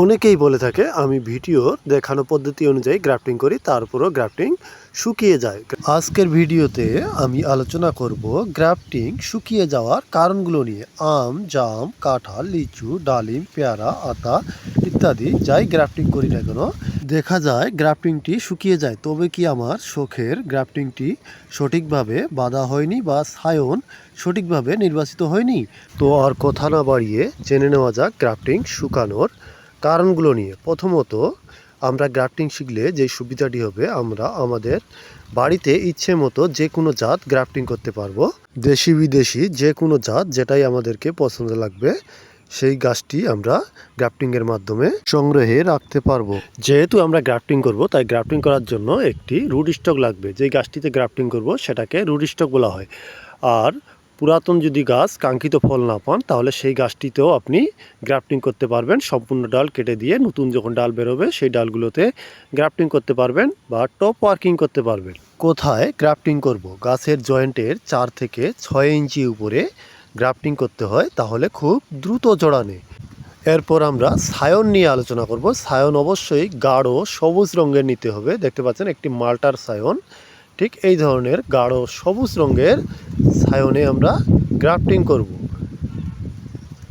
অনেকেই বলে থাকে, আমি ভিডিও দেখানো পদ্ধতি অনুযায়ী গ্রাফটিং করি, তারপরও গ্রাফটিং শুকিয়ে যায়। আজকের ভিডিওতে আমি আলোচনা করব গ্রাফটিং শুকিয়ে যাওয়ার কারণগুলো নিয়ে। আম, জাম, কাঁঠাল, লিচু, ডালিম, পেয়ারা, আতা ইত্যাদি যাই গ্রাফটিং করি না কেন, দেখা যায় গ্রাফটিংটি শুকিয়ে যায়। তবে কি আমার শখের গ্রাফটিংটি সঠিকভাবে বাঁধা হয়নি বা সায়ন সঠিকভাবে নির্বাচিত হয়নি? তো আর কথা না বাড়িয়ে জেনে নেওয়া যাক গ্রাফটিং শুকানোর কারণগুলো নিয়ে। প্রথমত, আমরা গ্রাফটিং শিখলে যে সুবিধাটি হবে, আমরা আমাদের বাড়িতে ইচ্ছে মতো যে কোনো জাত গ্রাফটিং করতে পারব। দেশি বিদেশি যে কোনো জাত যেটাই আমাদেরকে পছন্দ লাগবে, সেই গাছটি আমরা গ্রাফটিংয়ের মাধ্যমে সংগ্রহে রাখতে পারব। যেহেতু আমরা গ্রাফটিং করব, তাই গ্রাফটিং করার জন্য একটি রুট স্টক লাগবে। যে গাছটিতে গ্রাফটিং করব, সেটাকে রুট স্টক বলা হয়। আর পুরাতন যদি গাছ কাঙ্ক্ষিত ফল না পান, তাহলে সেই গাছটিতেও আপনি গ্রাফটিং করতে পারবেন। সম্পূর্ণ ডাল কেটে দিয়ে নতুন যখন ডাল বেরোবে, সেই ডালগুলোতে গ্রাফটিং করতে পারবেন বা টপ ওয়ার্কিং করতে পারবেন। কোথায় গ্রাফটিং করব? গাছের জয়েন্টের চার থেকে ছয় ইঞ্চি উপরে গ্রাফটিং করতে হয়, তাহলে খুব দ্রুত জড়ানে এরপর আমরা সায়ন নিয়ে আলোচনা করব। সায়ন অবশ্যই গাঢ় সবুজ রঙের নিতে হবে। দেখতে পাচ্ছেন একটি মাল্টার সায়ন। ঠিক এই ধরনের গাঢ় সবুজ রঙের সায়নে আমরা গ্রাফটিং করব।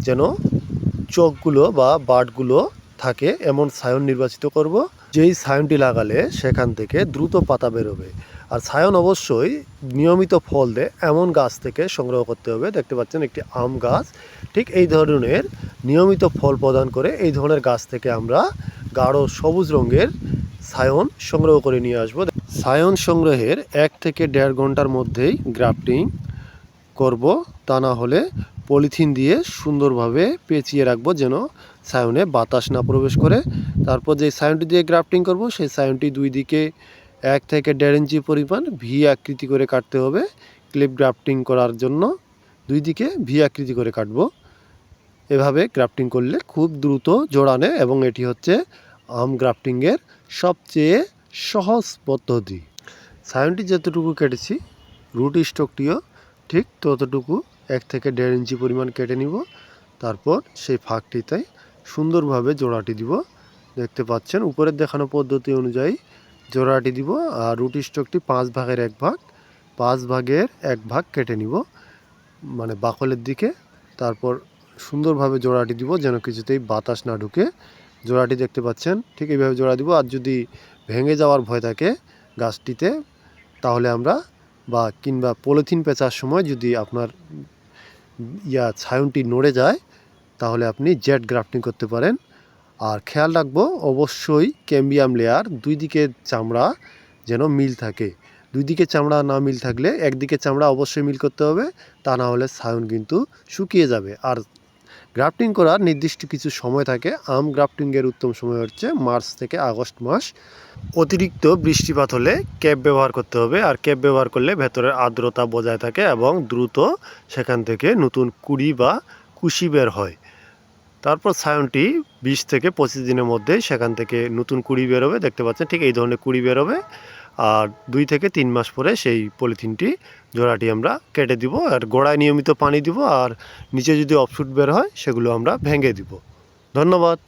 যেন চোখগুলো বা বাটগুলো থাকে এমন সায়ন নির্বাচিত করব, যেই সায়নটি লাগালে সেখান থেকে দ্রুত পাতা বেরোবে। আর সায়ন অবশ্যই নিয়মিত ফল দেয় এমন গাছ থেকে সংগ্রহ করতে হবে। দেখতে পাচ্ছেন একটি আম গাছ। ঠিক এই ধরনের নিয়মিত ফল প্রদান করে এই ধরনের গাছ থেকে আমরা গাঢ় সবুজ রঙের সায়ন সংগ্রহ করে নিয়ে আসব। সায়ন সংগ্রহের এক থেকে দেড় ঘণ্টার মধ্যেই গ্রাফটিং করব। তা না হলে পলিথিন দিয়ে সুন্দরভাবে পেঁচিয়ে রাখব যেন সায়নে বাতাস না প্রবেশ করে। তারপর যে সায়নটি দিয়ে গ্রাফটিং করব, সেই সায়নটি দুই দিকে এক থেকে দেড় ইঞ্চি পরিমাণ ভি আকৃতি করে কাটতে হবে ক্লিপ গ্রাফটিং করার জন্য। দুই দিকে ভি আকৃতি করে কাটব। এভাবে গ্রাফটিং করলে খুব দ্রুত জোড়ানে এবং এটি হচ্ছে আম গ্রাফটিংয়ের সবচেয়ে সহজ পদ্ধতি। সায়নটি যতটুকু কেটেছি রুট স্টকটিও ঠিক ততটুকু এক থেকে দেড় ইঞ্চি পরিমাণ কেটে নিব। তারপর সেই ফাঁকটিতে সুন্দরভাবে জোড়াটি দিব। দেখতে পাচ্ছেন, উপরের দেখানো পদ্ধতি অনুযায়ী জোড়াটি দিব আর রুট স্টকটি পাঁচ ভাগের এক ভাগ, পাঁচ ভাগের এক ভাগ কেটে নিব। মানে বাকলের দিকে, তারপর সুন্দরভাবে জোড়াটি দিব যেন কিছুতেই বাতাস না ঢুকে। জোড়াটি দেখতে পাচ্ছেন। ঠিক এইভাবে জোড়া দিব। আর যদি ভেঙে যাওয়ার ভয় থাকে গাছটিতে, তাহলে আমরা বা কিংবা পলিথিন পেঁচার সময় যদি আপনার ইয়া ছায়নটি নড়ে যায়, তাহলে আপনি জেট গ্রাফটিং করতে পারেন। আর খেয়াল রাখব, অবশ্যই ক্যাম্বিয়াম লেয়ার, দুই দিকে চামড়া যেন মিল থাকে। দুই দিকে চামড়া না মিল থাকলে একদিকে চামড়া অবশ্যই মিল করতে হবে, তা না হলে ছায়ন কিন্তু শুকিয়ে যাবে। আর গ্রাফটিং করার নির্দিষ্ট কিছু সময় থাকে। আম গ্রাফটিংয়ের উত্তম সময় হচ্ছে মার্চ থেকে আগস্ট মাস। অতিরিক্ত বৃষ্টিপাত হলে ক্যাপ ব্যবহার করতে হবে আর ক্যাপ ব্যবহার করলে ভেতরের আর্দ্রতা বজায় থাকে এবং দ্রুত সেখান থেকে নতুন কুড়ি বা কুশি বের হয়। তারপর ছায়নটি বিশ থেকে পঁচিশ দিনের মধ্যে সেখান থেকে নতুন কুড়ি বেরোবে দেখতে পাচ্ছেন ঠিক এই ধরনের কুড়ি বেরোবে আর দুই থেকে তিন মাস পরে সেই পলিথিনটি জোড়াটি আমরা কেটে দিব আর গোড়ায় নিয়মিত পানি দিব আর নিচে যদি অফশুট বের হয় সেগুলো আমরা ভেঙে দিব। ধন্যবাদ।